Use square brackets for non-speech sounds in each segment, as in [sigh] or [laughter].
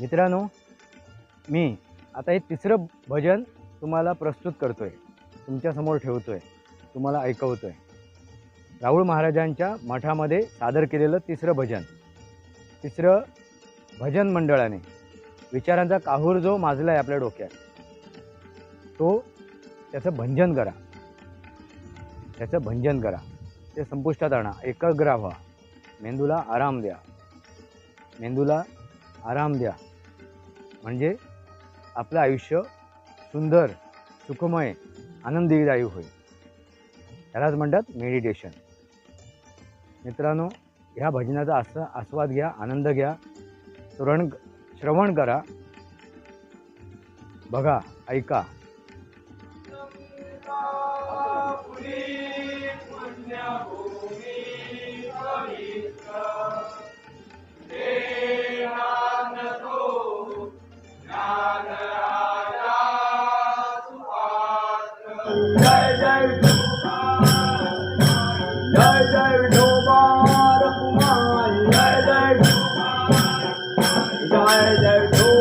मित्रांनो मी आता हे तिसरं भजन तुम्हाला प्रस्तुत करतो आहे तुमच्यासमोर ठेवतो आहे तुम्हाला ऐकवतो आहे राहुल महाराजांच्या मठामध्ये सादर केलेलं तिसरं भजन. तिसरं भजन मंडळाने विचारांचा काहूर जो माजला आहे आपल्या डोक्यात तो त्याचं भंजन करा. त्याचं भंजन करा. ते संपुष्टात आणा. एकाग्र व्हा. मेंदूला आराम द्या. मेंदूला आराम द्या. म्हणजे आपलं आयुष्य सुंदर सुखमय आनंददायी होईल. त्यालाच म्हणतात मेडिटेशन मित्रांनो ह्या भजनाचा आस आस्वाद घ्या आनंद घ्या श्रवण श्रवण करा. बघा ऐका. जय जय जय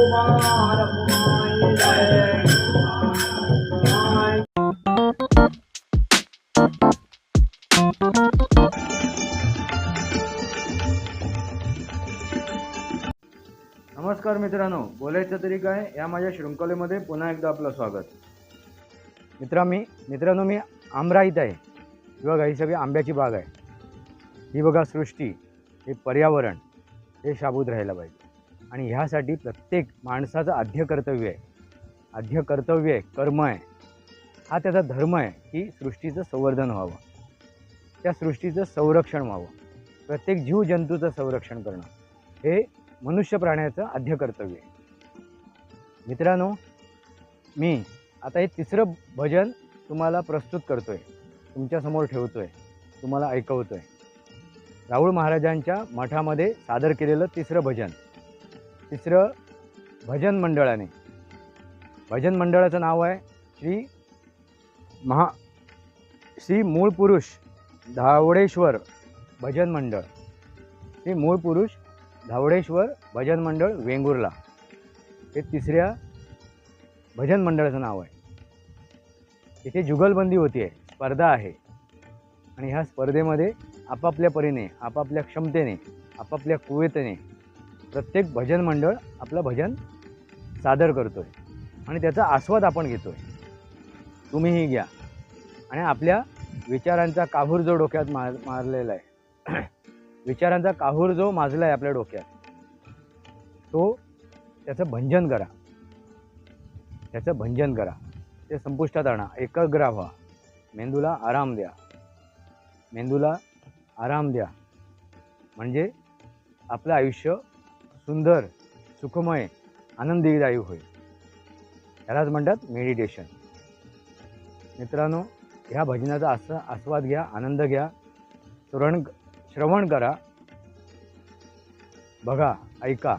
नमस्कार मित्रांनो बोलायचं तरी काय? या माझ्या शृंखलेमध्ये पुन्हा एकदा आपलं स्वागत. मित्रा मी मित्रांनो मी आमराईत आहे. ही बघा ही सगळी आंब्याची बाग आहे. ही बघा सृष्टी हे पर्यावरण हे शाबूत राहायला पाहिजे. आणि ह्यासाठी प्रत्येक माणसाचं आद्य कर्तव्य आहे. आद्य कर्तव्य आहे कर्म आहे. हा त्याचा धर्म आहे की सृष्टीचं संवर्धन व्हावं. त्या सृष्टीचं संरक्षण व्हावं. प्रत्येक जीवजंतूचं संरक्षण करणं. हे मनुष्य प्राण्याचं आद्य कर्तव्य आहे. मित्रांनो मी आता हे तिसरं भजन तुम्हाला प्रस्तुत करतो आहे तुमच्यासमोर ठेवतो आहे तुम्हाला ऐकवतो आहे राहुळ महाराजांच्या मठामध्ये सादर केलेलं तिसरं भजन. तिसरं भजन मंडळाने. भजन मंडळाचं नाव आहे श्री महा श्री मूळ पुरुष धावडेश्वर भजन मंडळ. श्री मूळ पुरुष धावडेश्वर भजन मंडळ वेंगुर्ला. हे तिसऱ्या भजन मंडळाचं नाव आहे. इथे जुगलबंदी होती आहे स्पर्धा आहे. आणि ह्या स्पर्धेमध्ये आपापल्या परीने आपापल्या क्षमतेने आपापल्या कुवेतेने प्रत्येक भजन मंडळ आपलं भजन सादर करतो आहे आणि त्याचा आस्वाद आपण घेतो आहे तुम्हीही घ्या. आणि आपल्या विचारांचा काहूर जो डोक्यात मार मारलेला आहे [clears throat] विचारांचा काहूर जो माजला आहे आपल्या डोक्यात तो त्याचं भंजन करा. त्याचं भंजन करा. ते संपुष्टात आणा. एकग्र व्हा. मेंदूला आराम द्या. मेंदूला आराम द्या. म्हणजे आपलं आयुष्य सुंदर सुखमय आनंदीदायी होईल यालाच म्हणतात मेडिटेशन मित्रांनो ह्या भजनाचा आस आस्वाद घ्या आनंद घ्या श्रवण श्रवण करा. बघा ऐका.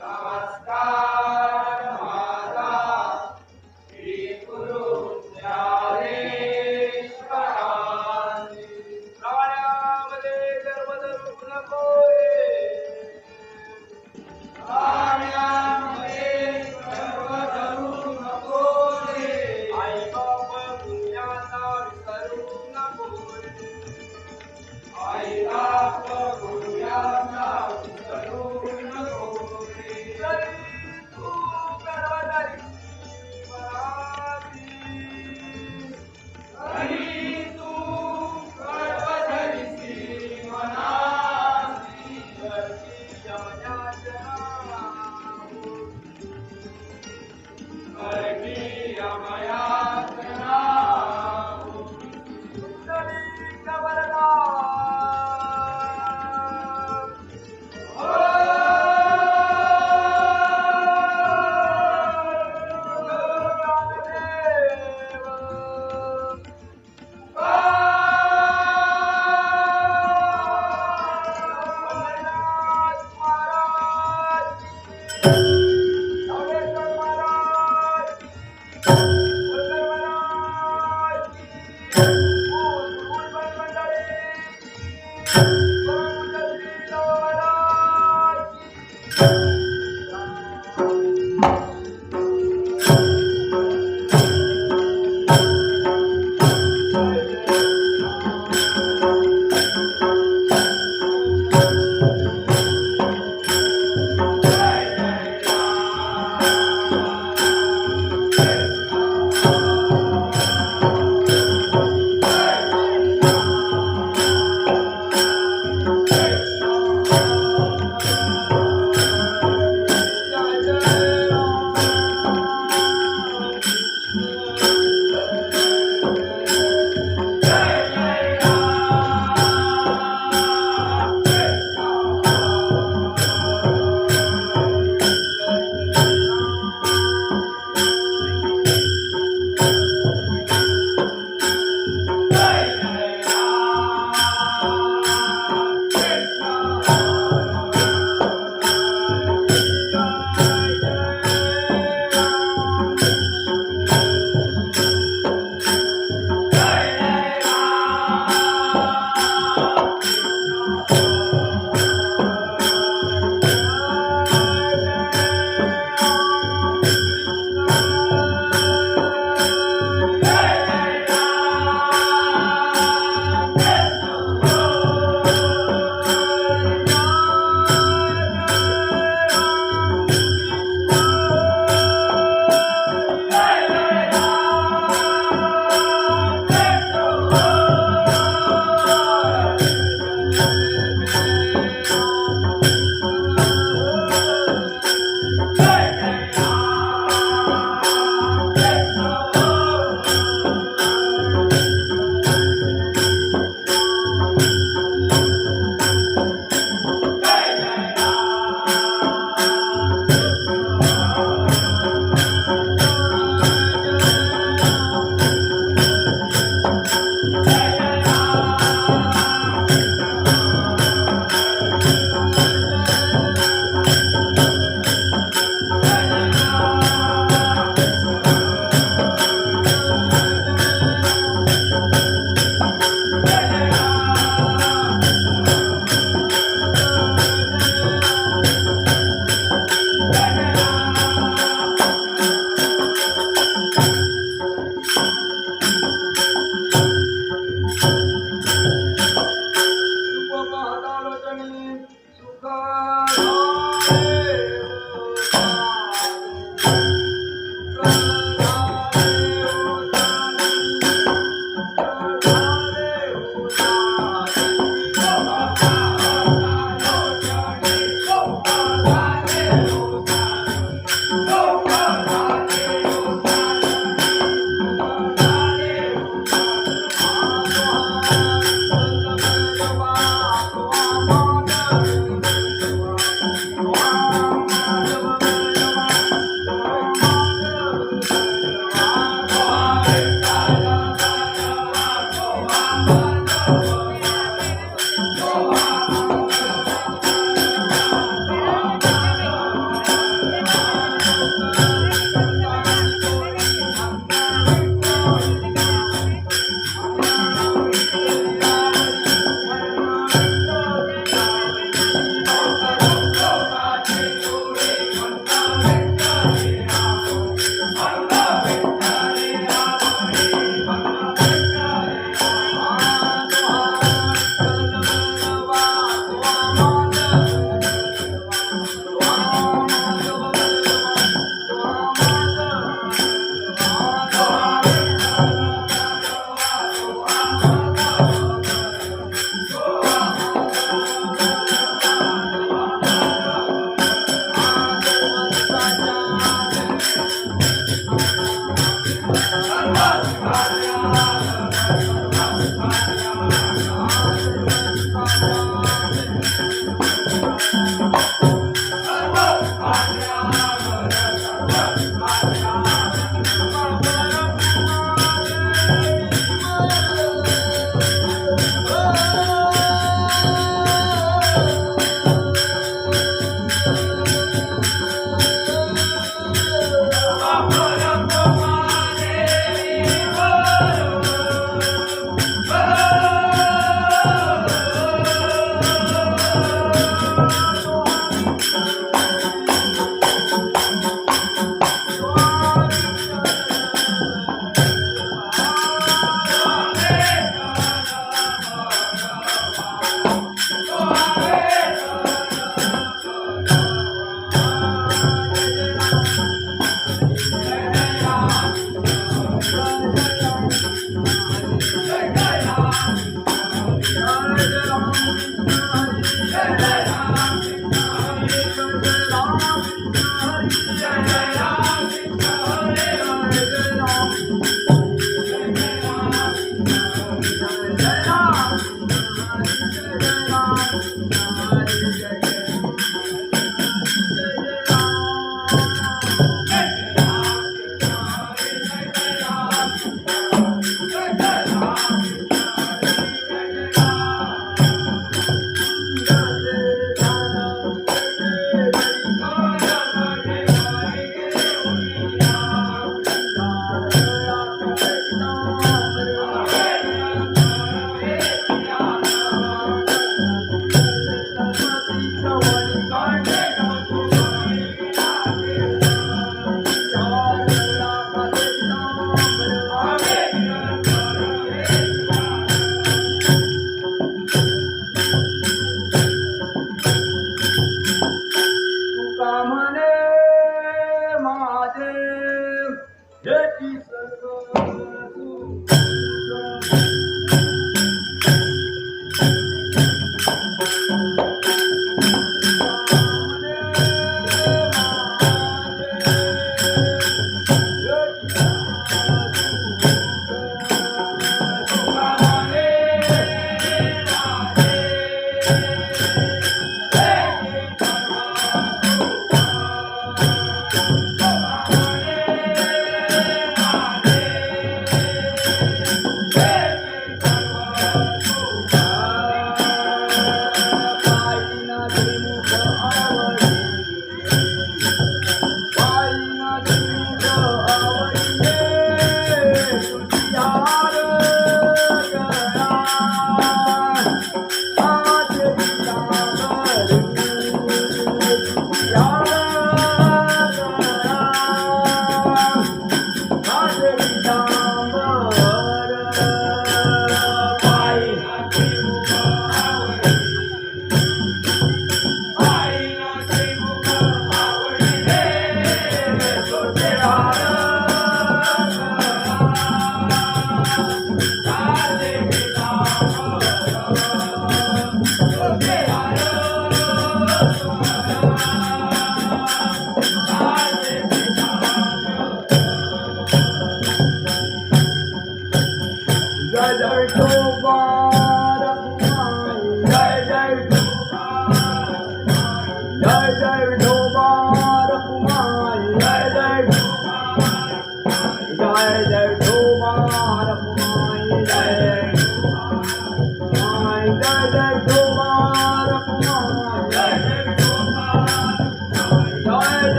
Amen.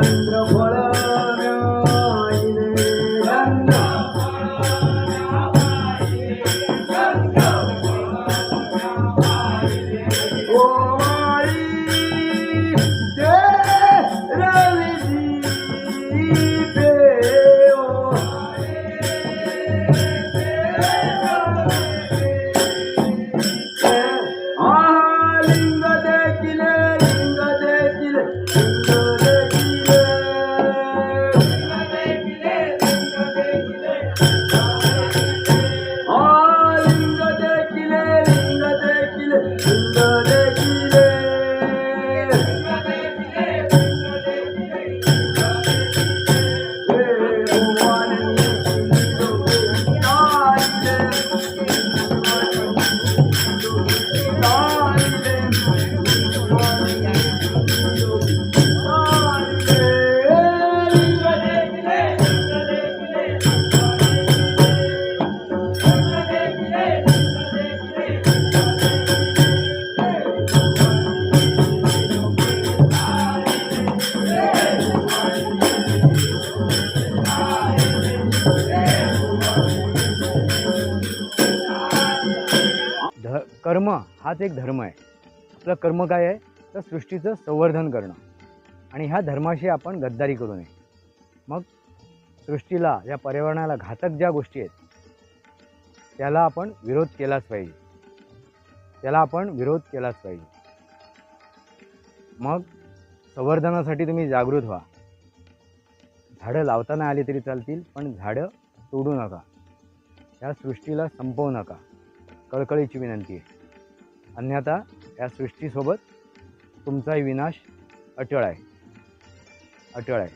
చంద్రప कर्म हाच एक धर्म आहे. आपलं कर्म काय आहे? तर सृष्टीचं संवर्धन करणं. आणि ह्या धर्माशी आपण गद्दारी करू नये. मग सृष्टीला या पर्यावरणाला घातक ज्या गोष्टी आहेत त्याला आपण विरोध केलाच पाहिजे. त्याला आपण विरोध केलाच पाहिजे. मग संवर्धनासाठी तुम्ही जागृत व्हा. झाडं लावताना आली तरी चालतील पण झाडं तोडू नका. या सृष्टीला संपवू नका. कळकळीची विनंती आहे. अन्यथा या सृष्टीसोबत तुमचाही विनाश अटळ आहे. अटळ आहे.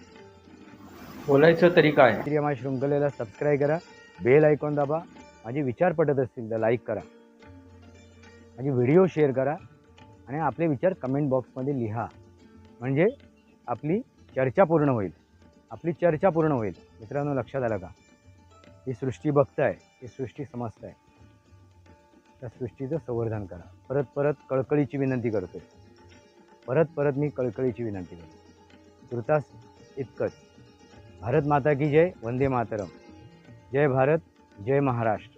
बोलायचं तरी काय? श्री माझ्या शृंखलेला सबस्क्राईब करा बेल ऐकून दाबा माझे विचार पटत असतील तर लाईक करा. माझे व्हिडिओ शेअर करा आणि आपले विचार कमेंट बॉक्समध्ये लिहा. म्हणजे आपली चर्चा पूर्ण होईल. आपली चर्चा पूर्ण होईल. मित्रांनो लक्षात आलं का? ही सृष्टी बघताय ही सृष्टी समजताय त्या सृष्टीचं संवर्धन करा. परत परत कळकळीची विनंती करतो परत परत मी कळकळीची विनंती करतो तुर्तास इतकंच. भारत माता की जय वंदे मातरम. जय भारत जय महाराष्ट्र.